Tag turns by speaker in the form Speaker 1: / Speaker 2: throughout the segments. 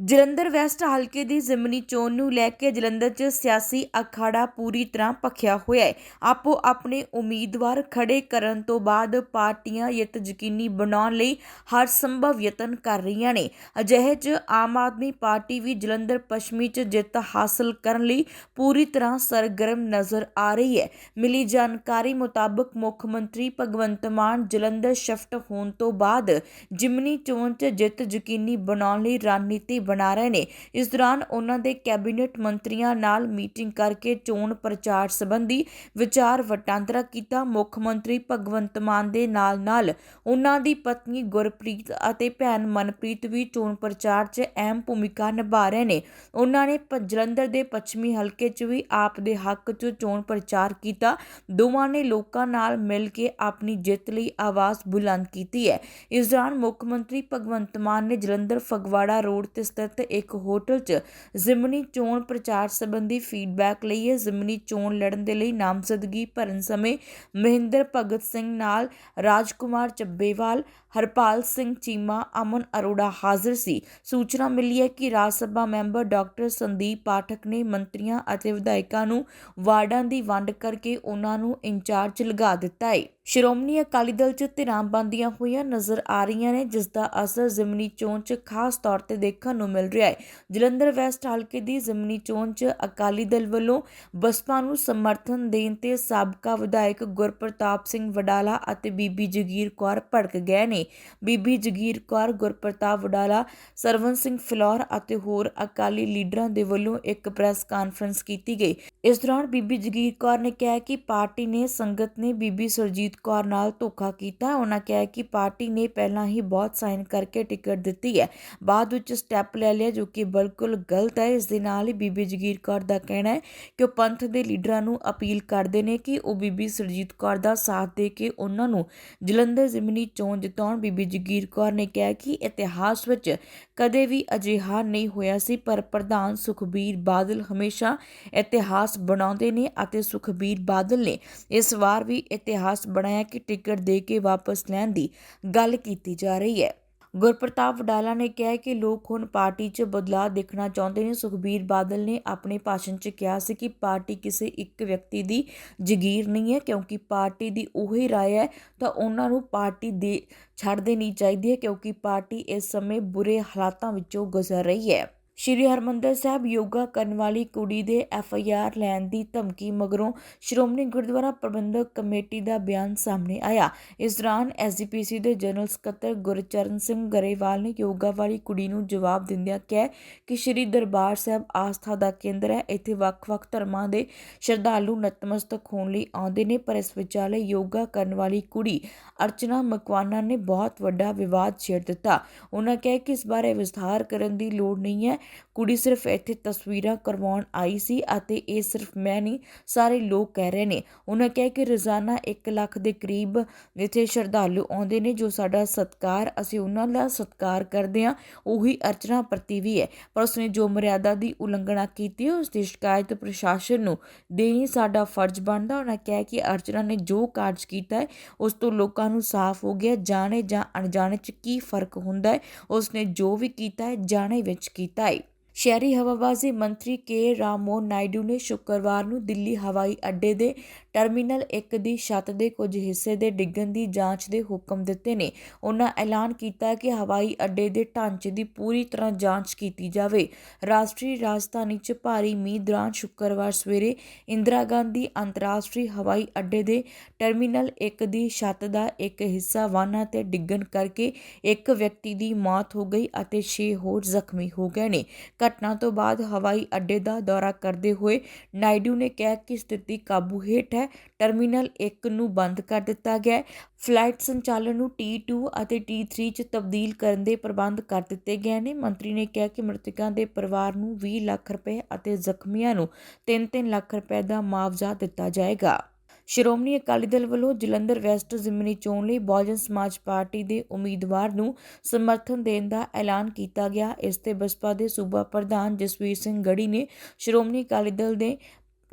Speaker 1: Jalandhar West ਹਲਕੇ ਦੀ ਜ਼ਿਮਨੀ ਚੋਣ ਨੂੰ ਲੈ ਕੇ ਜਲੰਧਰ 'ਚ ਸਿਆਸੀ ਅਖਾੜਾ ਪੂਰੀ ਤਰ੍ਹਾਂ ਭਖਿਆ ਹੋਇਆ ਹੈ। ਆਪੋ ਆਪਣੇ ਉਮੀਦਵਾਰ ਖੜੇ ਕਰਨ ਤੋਂ ਬਾਅਦ ਪਾਰਟੀਆਂ ਜਿੱਤ ਯਕੀਨੀ ਬਣਾਉਣ ਲਈ ਹਰ ਸੰਭਵ ਯਤਨ ਕਰ ਰਹੀਆਂ ਨੇ। ਅਜਿਹੇ 'ਚ ਆਮ ਆਦਮੀ ਪਾਰਟੀ ਵੀ ਜਲੰਧਰ ਪੱਛਮੀ 'ਚ ਜਿੱਤ ਹਾਸਲ ਕਰਨ ਲਈ ਪੂਰੀ ਤਰ੍ਹਾਂ ਸਰਗਰਮ ਨਜ਼ਰ ਆ ਰਹੀ ਹੈ। ਮਿਲੀ ਜਾਣਕਾਰੀ ਮੁਤਾਬਕ ਮੁੱਖ ਮੰਤਰੀ ਭਗਵੰਤ ਮਾਨ ਜਲੰਧਰ ਸ਼ਿਫਟ ਹੋਣ ਤੋਂ ਬਾਅਦ ਜਿਮਨੀ ਚੋਣ 'ਚ ਜਿੱਤ ਯਕੀਨੀ ਬਣਾਉਣ ਲਈ ਰਣਨੀਤੀ ਬਣਾ ਰਹੇ ਨੇ। ਇਸ ਦੌਰਾਨ ਉਹਨਾਂ ਦੇ ਕੈਬਨਿਟ ਮੰਤਰੀਆਂ ਨਾਲ ਮੀਟਿੰਗ ਕਰਕੇ ਚੋਣ ਪ੍ਰਚਾਰ ਸੰਬੰਧੀ ਵਿਚਾਰ ਵਟਾਂਦਰਾ ਕੀਤਾ। ਮੁੱਖ ਮੰਤਰੀ ਭਗਵੰਤ ਮਾਨ ਦੇ ਨਾਲ-ਨਾਲ ਉਹਨਾਂ ਦੀ ਪਤਨੀ ਗੁਰਪ੍ਰੀਤ ਅਤੇ ਭੈਣ ਮਨਪ੍ਰੀਤ ਵੀ ਚੋਣ ਪ੍ਰਚਾਰ 'ਚ ਅਹਿਮ ਭੂਮਿਕਾ ਨਿਭਾ ਰਹੇ ਨੇ। ਉਹਨਾਂ ਨੇ ਜਲੰਧਰ ਦੇ ਪੱਛਮੀ ਹਲਕੇ 'ਚ ਵੀ ਆਪ ਦੇ ਹੱਕ 'ਚ ਚੋਣ ਪ੍ਰਚਾਰ ਕੀਤਾ। ਦੋਵਾਂ ਨੇ ਲੋਕਾਂ ਨਾਲ ਮਿਲ ਕੇ ਆਪਣੀ ਜਿੱਤ ਲਈ ਆਵਾਜ਼ ਬੁਲੰਦ ਕੀਤੀ ਹੈ। ਇਸ ਦੌਰਾਨ ਮੁੱਖ ਮੰਤਰੀ ਭਗਵੰਤ ਮਾਨ ਨੇ ਜਲੰਧਰ ਫਗਵਾੜਾ ਰੋਡ ਤੇ ਸਥਿਤ ਇੱਕ ਹੋਟਲ 'ਚ ਜ਼ਿਮਨੀ ਚੋਣ ਪ੍ਰਚਾਰ ਸੰਬੰਧੀ ਫੀਡਬੈਕ ਲਈ ਹੈ। ਜ਼ਿਮਨੀ ਚੋਣ ਲੜਨ ਦੇ ਲਈ ਨਾਮਜ਼ਦਗੀ ਭਰਨ ਸਮੇਂ ਮਹਿੰਦਰ ਭਗਤ ਸਿੰਘ ਨਾਲ ਰਾਜਕੁਮਾਰ ਚੱਬੇਵਾਲ, ਹਰਪਾਲ ਸਿੰਘ ਚੀਮਾ, ਅਮਨ ਅਰੋੜਾ ਹਾਜ਼ਰ ਸੀ। ਸੂਚਨਾ ਮਿਲੀ ਹੈ ਕਿ ਰਾਜ ਸਭਾ ਮੈਂਬਰ ਡਾਕਟਰ ਸੰਦੀਪ ਪਾਠਕ ਨੇ ਮੰਤਰੀਆਂ ਅਤੇ ਵਿਧਾਇਕਾਂ ਨੂੰ ਵਾਰਡਾਂ ਦੀ ਵੰਡ ਕਰਕੇ ਉਹਨਾਂ ਨੂੰ ਇੰਚਾਰਜ ਲਗਾ ਦਿੱਤਾ ਹੈ। ਸ਼੍ਰੋਮਣੀ ਅਕਾਲੀ ਦਲ 'ਚ ਧਿਰਾਂ ਬੰਦੀਆਂ ਹੋਈਆਂ ਨਜ਼ਰ ਆ ਰਹੀਆਂ ਨੇ, ਜਿਸ ਦਾ ਅਸਰ ਜ਼ਿਮਨੀ ਚੋਣ 'ਚ ਖਾਸ ਤੌਰ ਤੇ ਦੇਖਣ ਨੂੰ ਮਿਲ ਰਿਹਾ ਹੈ। ਜਲੰਧਰ ਵੈਸਟ ਹਲਕੇ ਦੀ ਜ਼ਿਮਨੀ ਚੋਣ 'ਚ ਅਕਾਲੀ ਦਲ ਵੱਲੋਂ ਬਸਪਾ ਨੂੰ ਸਮਰਥਨ ਦੇਣ ਤੇ ਸਾਬਕਾ ਵਿਧਾਇਕ ਗੁਰਪ੍ਰਤਾਪ ਸਿੰਘ ਵਡਾਲਾ ਅਤੇ ਬੀਬੀ ਜਗੀਰ ਕੌਰ ਭੜਕ ਗਏ ਨੇ। ਬੀਬੀ ਜਗੀਰ ਕੌਰ, ਗੁਰਪ੍ਰਤਾਪ ਵਡਾਲਾ ਸਰਵਨ ਸਿੰਘ ਫਿਲੌਰ ਅਤੇ ਹੋਰ ਅਕਾਲੀ ਲੀਡਰਾਂ ਦੇ ਵੱਲੋਂ ਇੱਕ ਪ੍ਰੈਸ ਕਾਨਫਰੰਸ ਕੀਤੀ ਗਈ। ਇਸ ਦੌਰਾਨ ਬੀਬੀ ਜਗੀਰ ਕੌਰ ਨੇ ਕਿਹਾ ਕਿ ਪਾਰਟੀ ਨੇ ਸੰਗਤ ਨੇ ਬੀਬੀ ਸੁਰਜੀਤ ਕੌਰ ਨਾਲ ਧੋਖਾ ਕੀਤਾ। ਉਹਨਾਂ ਕਿਹਾ ਕਿ ਪਾਰਟੀ ਨੇ ਪਹਿਲਾਂ ਹੀ ਬਹੁਤ ਸਾਈਨ ਕਰਕੇ ਟਿਕਟ ਦਿੱਤੀ ਹੈ। ਬਾਅਦ ਵਿੱਚ ਸਟੈਪ ਲੈ ਲਿਆ, ਜੋ ਕਿ ਬਿਲਕੁਲ ਗਲਤ ਹੈ। ਇਸ ਦੇ ਨਾਲ ਹੀ ਬੀਬੀ ਜਗੀਰ ਕੌਰ ਦਾ ਕਹਿਣਾ ਹੈ ਕਿ ਉਹ ਪੰਥ ਦੇ ਲੀਡਰਾਂ ਨੂੰ ਅਪੀਲ ਕਰਦੇ ਨੇ ਕਿ ਉਹ ਬੀਬੀ ਸੁਰਜੀਤ ਕੌਰ ਦਾ ਸਾਥ ਦੇ ਕੇ ਉਹਨਾਂ ਨੂੰ ਜਲੰਧਰ ਜ਼ਿਮਨੀ ਚੋਣ ਜਿਤਾਉਣ। ਬੀਬੀ ਜਗੀਰ ਕੌਰ ਨੇ ਕਿਹਾ ਕਿ ਇਤਿਹਾਸ ਵਿੱਚ ਕਦੇ ਵੀ ਅਜਿਹਾ ਨਹੀਂ ਹੋਇਆ ਸੀ, ਪਰ ਪ੍ਰਧਾਨ ਸੁਖਬੀਰ ਬਾਦਲ ਹਮੇਸ਼ਾ ਇਤਿਹਾਸ ਬਣਾਉਂਦੇ ਨੇ ਅਤੇ ਸੁਖਬੀਰ ਬਾਦਲ ਨੇ ਇਸ ਵਾਰ ਵੀ ਇਤਿਹਾਸ ਬਣਾਇਆ ਕਿ ਟਿਕਟ ਦੇ ਕੇ ਵਾਪਸ ਲੈਣ ਦੀ ਗੱਲ ਕੀਤੀ ਜਾ ਰਹੀ ਹੈ। ਗੁਰਪ੍ਰਤਾਪ ਵਡਾਲਾ ਨੇ ਕਿਹਾ ਕਿ ਲੋਕ ਹੁਣ ਪਾਰਟੀ 'ਚ ਬਦਲਾਅ ਦੇਖਣਾ ਚਾਹੁੰਦੇ ਨੇ। ਸੁਖਬੀਰ ਬਾਦਲ ਨੇ ਆਪਣੇ ਭਾਸ਼ਣ 'ਚ ਕਿਹਾ ਸੀ ਕਿ ਪਾਰਟੀ ਕਿਸੇ ਇੱਕ ਵਿਅਕਤੀ ਦੀ ਜਗੀਰ ਨਹੀਂ ਹੈ, ਕਿਉਂਕਿ ਪਾਰਟੀ ਦੀ ਉਹੀ ਰਾਏ ਹੈ, ਤਾਂ ਉਹਨਾਂ ਨੂੰ ਪਾਰਟੀ ਦੇ ਛੱਡ ਦੇਣੀ ਚਾਹੀਦੀ ਹੈ, ਕਿਉਂਕਿ ਪਾਰਟੀ ਇਸ ਸਮੇਂ ਬੁਰੇ ਹਾਲਾਤਾਂ ਵਿੱਚੋਂ ਗੁਜ਼ਰ ਰਹੀ ਹੈ। ਸ਼੍ਰੀ ਹਰਮੰਦਰ ਸਾਹਿਬ ਯੋਗਾ ਕਰਨ ਵਾਲੀ ਕੁੜੀ ਦੇ ਐਫ ਆਈ ਆਰ ਲੈਣ ਦੀ ਧਮਕੀ ਮਗਰੋਂ ਸ਼੍ਰੋਮਣੀ ਗੁਰਦੁਆਰਾ ਪ੍ਰਬੰਧਕ ਕਮੇਟੀ ਦਾ ਬਿਆਨ ਸਾਹਮਣੇ ਆਇਆ। ਇਸ ਦੌਰਾਨ ਐਸਜੀਪੀਸੀ ਦੇ ਜਨਰਲ ਸਕੱਤਰ ਗੁਰਚਰਨ ਸਿੰਘ ਗਰੇਵਾਲ ਨੇ ਯੋਗਾ ਵਾਲੀ ਕੁੜੀ ਨੂੰ ਜਵਾਬ ਦਿੰਦਿਆਂ ਕਿਹਾ ਕਿ ਸ਼੍ਰੀ ਦਰਬਾਰ ਸਾਹਿਬ ਆਸਥਾ ਦਾ ਕੇਂਦਰ ਹੈ। ਇੱਥੇ ਵੱਖ-ਵੱਖ ਧਰਮਾਂ ਦੇ ਸ਼ਰਧਾਲੂ ਨਤਮਸਤਕ ਹੋਣ ਲਈ ਆਉਂਦੇ ਨੇ, ਪਰ ਇਸ ਵਿਚਾਲੇ ਯੋਗਾ ਕਰਨ ਵਾਲੀ ਕੁੜੀ ਅਰਚਨਾ ਮਕਵਾਨਾ ਨੇ ਬਹੁਤ ਵੱਡਾ ਵਿਵਾਦ ਛੇੜ ਦਿੱਤਾ। ਉਹਨਾਂ ਕਿਹਾ ਕਿ ਇਸ ਬਾਰੇ ਵਿਸਥਾਰ ਕਰਨ ਦੀ ਲੋੜ ਨਹੀਂ ਹੈ। ਕੁੜੀ ਸਿਰਫ ਇੱਥੇ ਤਸਵੀਰਾਂ ਕਰਵਾਉਣ ਆਈ ਸੀ ਅਤੇ ਇਹ ਸਿਰਫ ਮੈਂ ਨਹੀਂ, ਸਾਰੇ ਲੋਕ ਕਹਿ ਰਹੇ ਨੇ। ਉਹਨਾਂ ਕਿਹਾ ਕਿ ਰੋਜ਼ਾਨਾ 1 ਲੱਖ ਦੇ ਕਰੀਬ ਇੱਥੇ ਸ਼ਰਧਾਲੂ ਆਉਂਦੇ ਨੇ ਜੋ ਸਾਡਾ ਸਤਕਾਰ, ਅਸੀਂ ਉਹਨਾਂ ਦਾ ਸਤਕਾਰ ਕਰਦੇ ਹਾਂ, ਉਹੀ ਅਰਚਨਾ ਪ੍ਰਤੀ ਵੀ ਹੈ। ਪਰ ਉਸਨੇ ਜੋ ਮਰਿਆਦਾ ਦੀ ਉਲੰਘਣਾ ਕੀਤੀ ਹੈ ਉਸ ਦੀ ਸ਼ਿਕਾਇਤ ਪ੍ਰਸ਼ਾਸਨ ਨੂੰ ਦੇਣੀ ਸਾਡਾ ਫਰਜ਼ ਬਣਦਾ। ਉਹਨਾਂ ਕਿਹਾ ਕਿ ਅਰਚਨਾ ਨੇ ਜੋ ਕਾਰਜ ਕੀਤਾ ਹੈ, ਉਸ ਤੋਂ ਲੋਕਾਂ ਨੂੰ ਸਾਫ਼ ਹੋ ਗਿਆ। ਜਾਣੇ ਜਾਂ ਅਣਜਾਣੇ 'ਚ ਕੀ ਫ਼ਰਕ ਹੁੰਦਾ ਹੈ, ਉਸਨੇ ਜੋ ਵੀ ਕੀਤਾ ਹੈ, ਜਾਣੇ ਵਿੱਚ ਕੀਤਾ ਹੈ। ਸ਼ਹਿਰੀ ਹਵਾਬਾਜ਼ੀ ਮੰਤਰੀ ਕੇ. ਰਾਮੋਨ ਨਾਇਡੂ ਨੇ ਸ਼ੁੱਕਰਵਾਰ ਨੂੰ ਦਿੱਲੀ ਹਵਾਈ ਅੱਡੇ ਦੇ ਟਰਮੀਨਲ 1 ਦੀ ਛੱਤ ਦੇ ਕੁਝ ਹਿੱਸੇ ਦੇ ਡਿੱਗਣ ਦੀ ਜਾਂਚ ਦੇ ਹੁਕਮ ਦਿੱਤੇ ਨੇ। ਉਹਨਾਂ ਐਲਾਨ ਕੀਤਾ ਕਿ ਹਵਾਈ ਅੱਡੇ ਦੇ ਢਾਂਚੇ ਦੀ ਪੂਰੀ ਤਰ੍ਹਾਂ ਜਾਂਚ ਕੀਤੀ ਜਾਵੇ। ਰਾਸ਼ਟਰੀ ਰਾਜਧਾਨੀ 'ਚ ਭਾਰੀ ਮੀਂਹ ਦੌਰਾਨ ਸ਼ੁੱਕਰਵਾਰ ਸਵੇਰੇ ਇੰਦਰਾ ਗਾਂਧੀ ਅੰਤਰਰਾਸ਼ਟਰੀ ਹਵਾਈ ਅੱਡੇ ਦੇ ਟਰਮੀਨਲ 1 ਦੀ ਛੱਤ ਦਾ ਇੱਕ ਹਿੱਸਾ ਵਾਹਨਾਂ ਤੇ ਡਿੱਗਣ ਕਰਕੇ ਇੱਕ ਵਿਅਕਤੀ ਦੀ ਮੌਤ ਹੋ ਗਈ ਅਤੇ 6 ਹੋਰ ਜ਼ਖਮੀ ਹੋ ਗਏ ਨੇ। ਘਟਨਾ ਤੋਂ ਬਾਅਦ ਹਵਾਈ ਅੱਡੇ ਦਾ ਦੌਰਾ ਕਰਦੇ ਹੋਏ ਨਾਇਡੂ ਨੇ ਕਿਹਾ ਕਿ ਸਥਿਤੀ ਕਾਬੂ ਹੇਠ ਹੈ। ਟਰਮੀਨਲ 1 ਨੂੰ ਬੰਦ ਕਰ ਦਿੱਤਾ ਗਿਆ ਹੈ। ਫਲਾਈਟ ਸੰਚਾਲਨ ਨੂੰ T2 ਅਤੇ T3 ਚ ਤਬਦੀਲ ਕਰਨ ਦੇ ਪ੍ਰਬੰਧ ਕਰ ਦਿੱਤੇ ਗਏ ਨੇ। ਮੰਤਰੀ ਨੇ ਕਿਹਾ ਕਿ ਮ੍ਰਿਤਕਾਂ ਦੇ ਪਰਿਵਾਰ ਨੂੰ 20 ਲੱਖ ਰੁਪਏ ਅਤੇ ਜ਼ਖਮੀਆਂ ਨੂੰ 3-3 ਲੱਖ ਰੁਪਏ ਦਾ ਮੁਆਵਜ਼ਾ ਦਿੱਤਾ ਜਾਏਗਾ। ਸ਼੍ਰੋਮਣੀ ਅਕਾਲੀ ਦਲ ਵੱਲੋਂ ਜਲੰਧਰ ਵੈਸਟ ਜ਼ਿਮਨੀ ਚੋਣ ਲਈ ਬਹੁਜਨ ਸਮਾਜ ਪਾਰਟੀ ਦੇ ਉਮੀਦਵਾਰ ਨੂੰ ਸਮਰਥਨ ਦੇਣ ਦਾ ਐਲਾਨ ਕੀਤਾ ਗਿਆ। ਇਸ ਤੇ ਬਸਪਾ ਦੇ ਸੂਬਾ ਪ੍ਰਧਾਨ ਜਸਵੀਰ ਸਿੰਘ ਗੜੀ ਨੇ ਸ਼੍ਰੋਮਣੀ ਅਕਾਲੀ ਦਲ ਦੇ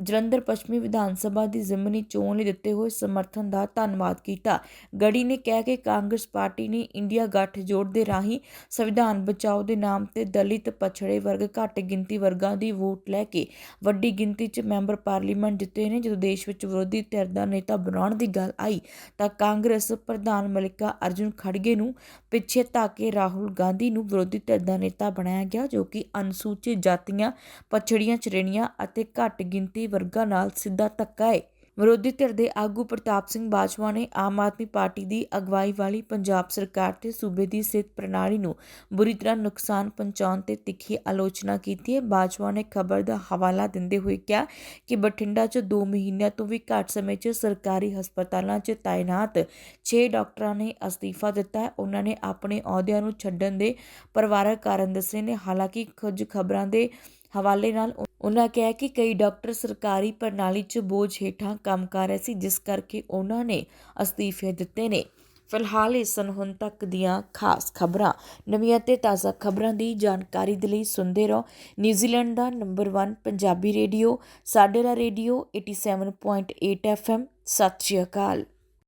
Speaker 1: ਜਲੰਧਰ ਪੱਛਮੀ ਵਿਧਾਨ ਸਭਾ ਦੀ ਜ਼ਿਮਨੀ ਚੋਣ ਲਈ ਦਿੱਤੇ ਹੋਏ ਸਮਰਥਨ ਦਾ ਧੰਨਵਾਦ ਕੀਤਾ। ਗੜੀ ਨੇ ਕਿਹਾ ਕਿ ਕਾਂਗਰਸ ਪਾਰਟੀ ਨੇ ਇੰਡੀਆ ਗੱਠਜੋੜ ਦੇ ਰਾਹੀਂ ਸੰਵਿਧਾਨ ਬਚਾਓ ਦੇ ਨਾਮ ਤੇ ਦਲਿਤ ਪਛੜੇ ਵਰਗ ਘੱਟ ਗਿਣਤੀ ਵਰਗਾਂ ਦੀ ਵੋਟ ਲੈ ਕੇ ਵੱਡੀ ਗਿਣਤੀ 'ਚ ਮੈਂਬਰ ਪਾਰਲੀਮੈਂਟ ਜਿੱਤੇ ਨੇ। ਜਦੋਂ ਦੇਸ਼ ਵਿੱਚ ਵਿਰੋਧੀ ਧਿਰ ਦਾ ਨੇਤਾ ਬਣਾਉਣ ਦੀ ਗੱਲ ਆਈ ਤਾਂ ਕਾਂਗਰਸ ਪ੍ਰਧਾਨ ਮਲਿਕਾ ਅਰਜੁਨ ਖੜਗੇ ਨੂੰ ਪਿੱਛੇ ਧੱਕ ਕੇ ਰਾਹੁਲ ਗਾਂਧੀ ਨੂੰ ਵਿਰੋਧੀ ਧਿਰ ਦਾ ਨੇਤਾ ਬਣਾਇਆ ਗਿਆ ਜੋ ਕਿ ਅਨੁਸੂਚਿਤ ਜਾਤੀਆਂ, ਪਛੜੀਆਂ ਸ਼੍ਰੇਣੀਆਂ ਅਤੇ ਘੱਟ ਗਿਣਤੀ ਵਰਗਾਂ ਨਾਲ ਸਿੱਧਾ ਧੱਕਾ ਹੈ ਵਿਰੋਧੀ ਧਿਰ ਦੇ ਆਗੂ ਪ੍ਰਤਾਪ ਸਿੰਘ ਬਾਜਵਾ ਨੇ ਆਮ ਆਦਮੀ ਪਾਰਟੀ ਦੀ ਅਗਵਾਈ ਵਾਲੀ ਪੰਜਾਬ ਸਰਕਾਰ ਤੇ ਸੂਬੇ ਦੀ ਸਿਹਤ ਪ੍ਰਣਾਲੀ ਨੂੰ ਬੁਰੀ ਤਰ੍ਹਾਂ ਨੁਕਸਾਨ ਪਹੁੰਚਾਉਣ ਤੇ ਤਿੱਖੀ ਆਲੋਚਨਾ ਕੀਤੀ ਹੈ। ਬਾਜਵਾ ਨੇ ਖਬਰ ਦਾ ਹਵਾਲਾ ਦਿੰਦੇ ਹੋਏ ਕਿਹਾ ਕਿ ਬਠਿੰਡਾ 'ਚ 2 ਮਹੀਨਿਆਂ ਤੋਂ ਵੀ ਘੱਟ ਸਮੇਂ 'ਚ ਸਰਕਾਰੀ ਹਸਪਤਾਲਾਂ 'ਚ ਤਾਇਨਾਤ 6 ਡਾਕਟਰਾਂ ਨੇ ਅਸਤੀਫਾ ਦਿੱਤਾ ਹੈ। ਉਹਨਾਂ ਨੇ ਆਪਣੇ ਅਹੁਦਿਆਂ ਨੂੰ ਛੱਡਣ ਦੇ ਪਰਿਵਾਰਕ ਕਾਰਨ ਦੱਸੇ ਨੇ। ਹਾਲਾਂਕਿ ਕੁਝ ਖਬਰਾਂ ਦੇ ਹਵਾਲੇ ਨਾਲ ਉਹਨਾਂ ਕਿਹਾ ਕਿ ਕਈ ਡਾਕਟਰ ਸਰਕਾਰੀ ਪ੍ਰਣਾਲੀ 'ਚ ਬੋਝ ਹੇਠਾਂ ਕੰਮ ਕਰ ਰਹੇ ਸੀ, ਜਿਸ ਕਰਕੇ ਉਹਨਾਂ ਨੇ ਅਸਤੀਫੇ ਦਿੱਤੇ ਨੇ। ਫਿਲਹਾਲ ਇਸ ਸਨ ਹੁਣ ਤੱਕ ਦੀਆਂ ਖਾਸ ਖਬਰਾਂ। ਨਵੀਆਂ ਤੇ ਤਾਜ਼ਾ ਖਬਰਾਂ ਦੀ ਜਾਣਕਾਰੀ ਦੇ ਲਈ ਸੁਣਦੇ ਰਹੋ। ਨਿਊਜ਼ੀਲੈਂਡ ਦਾ ਨੰਬਰ 1 ਪੰਜਾਬੀ ਰੇਡੀਓ, ਸਾਡੇ ਦਾ ਰੇਡੀਓ 87.8 FM ਸਤਿ ਸ਼੍ਰੀ ਅਕਾਲ।